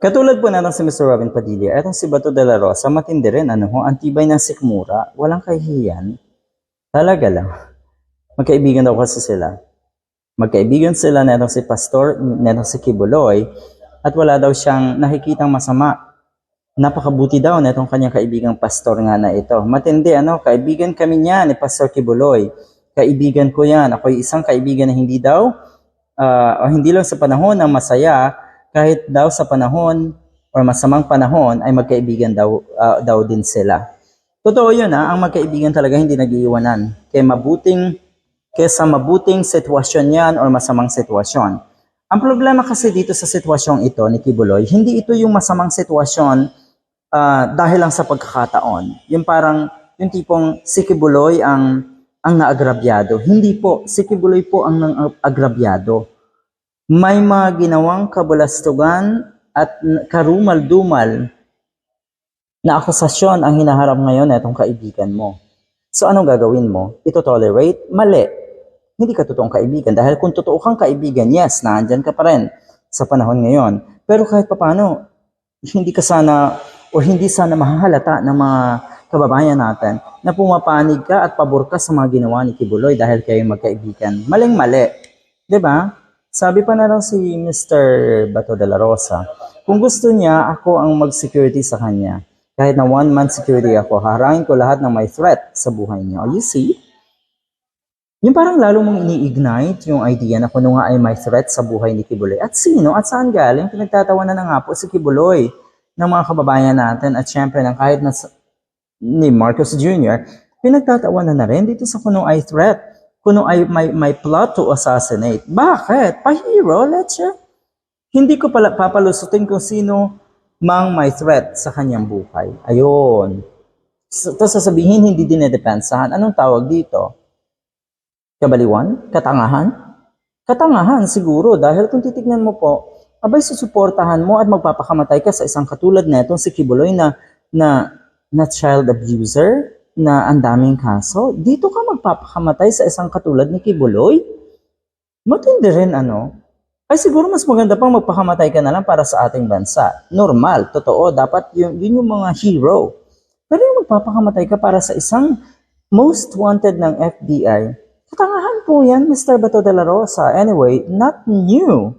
Katulad po natin si Mr. Robin Padilla, etong si Bato de la Rosa, matindi rin, ano ho, ang tibay ng sikmura, walang kahihiyan. Talaga lang. Magkaibigan daw kasi sila. Magkaibigan sila na si Pastor, na si Kibuloy, at wala daw siyang nakikitang masama. Napakabuti daw na itong kanyang kaibigang pastor nga na ito. Matindi, ano, kaibigan kami niya ni Pastor Kibuloy. Kaibigan ko yan. Ako'y isang kaibigan na hindi daw, ah, o hindi lang sa panahon ng masaya, kahit daw sa panahon or masamang panahon ay magkaibigan daw, ah, daw din sila. Totoo yun, ha? ang magkaibigan talaga hindi nag-iiwanan. Kaya mabuting, kesa mabuting sitwasyon yan or masamang sitwasyon. Ang problema kasi dito sa sitwasyong ito ni Kibuloy, hindi ito yung masamang sitwasyon ah, dahil lang sa pagkakataon. Yung parang, yung tipong si Kibuloy ang, ang naagrabyado. Hindi po, si Kibuloy po ang naagrabyado. May mga ginawang kabulastugan at karumal-dumal na akusasyon ang hinaharap ngayon na itong kaibigan mo. So anong gagawin mo? Ito tolerate? Mali. Hindi ka totoong kaibigan. Dahil kung totoo kang kaibigan, yes, naandyan ka pa rin sa panahon ngayon. Pero kahit papano, hindi ka sana o hindi sana mahahalata ng mga kababayan natin na pumapanig ka at pabor ka sa mga ginawa ni Kibuloy dahil kayo magkaibigan. Maling-mali. 'Di ba? Sabi pa na lang si Mr. Bato de la Rosa, kung gusto niya, ako ang mag-security sa kanya. Kahit na one-month security ako, harangin ko lahat ng may threat sa buhay niya. Oh, you see? Yung parang lalo mong ini-ignite yung idea na kuno nga ay may threat sa buhay ni Kibuloy. At sino? At saan galing? Pinagtatawanan na nga po si Kibuloy ng mga kababayan natin at syempre ng kahit na ni Marcos Jr., pinagtatawanan na rin dito sa kuno ay threat. Kuno ay may, may plot to assassinate. Bakit? Pa-hero, let's. Hindi ko pala papalusutin kung sino mang may threat sa kanyang buhay. Ayun. So, Tapos sasabihin, hindi dinedepensahan. Anong tawag dito? Kabaliwan? Katangahan? Katangahan siguro dahil kung titignan mo po, abay susuportahan mo at magpapakamatay ka sa isang katulad netong si Kibuloy na na na child abuser na ang daming kaso. Dito ka magpapakamatay sa isang katulad ni Kibuloy? Matindi rin ano? Ay siguro mas maganda pang magpakamatay ka na lang para sa ating bansa. Normal, totoo, dapat yun, yun yung mga hero. Pero yung magpapakamatay ka para sa isang most wanted ng FBI, katangahan po yan, Mr. Bato de la Rosa. Anyway, not new.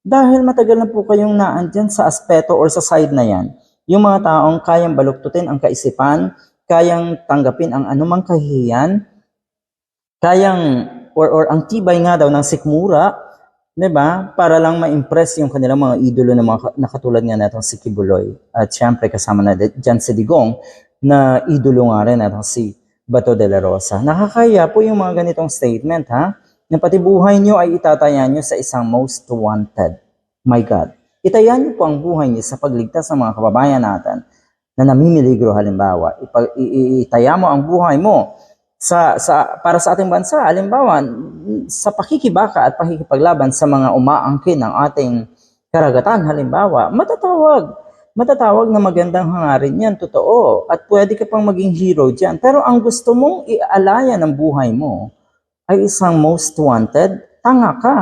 Dahil matagal na po kayong naandyan sa aspeto or sa side na yan. Yung mga taong kayang baluktutin ang kaisipan, kayang tanggapin ang anumang kahihiyan, kayang, or, or ang tibay nga daw ng sikmura, 'di ba? Para lang ma-impress yung kanilang mga idolo na mga ka- na katulad nga natong si Kibuloy. At syempre kasama na di- dyan si Digong na idolo nga rin natong si Bato de la Rosa. Nakakaya po yung mga ganitong statement ha, na pati buhay nyo ay itataya nyo sa isang most wanted. My God. Itaya nyo po ang buhay nyo sa pagligtas ng mga kababayan natin na namimiligro halimbawa. Ipa, i- i- itaya mo ang buhay mo sa, sa, para sa ating bansa, halimbawa, sa pakikibaka at pakikipaglaban sa mga umaangkin ng ating karagatan, halimbawa, matatawag. Matatawag na magandang hangarin yan, totoo. At pwede ka pang maging hero dyan. Pero ang gusto mong ialaya ng buhay mo ay isang most wanted, tanga ka.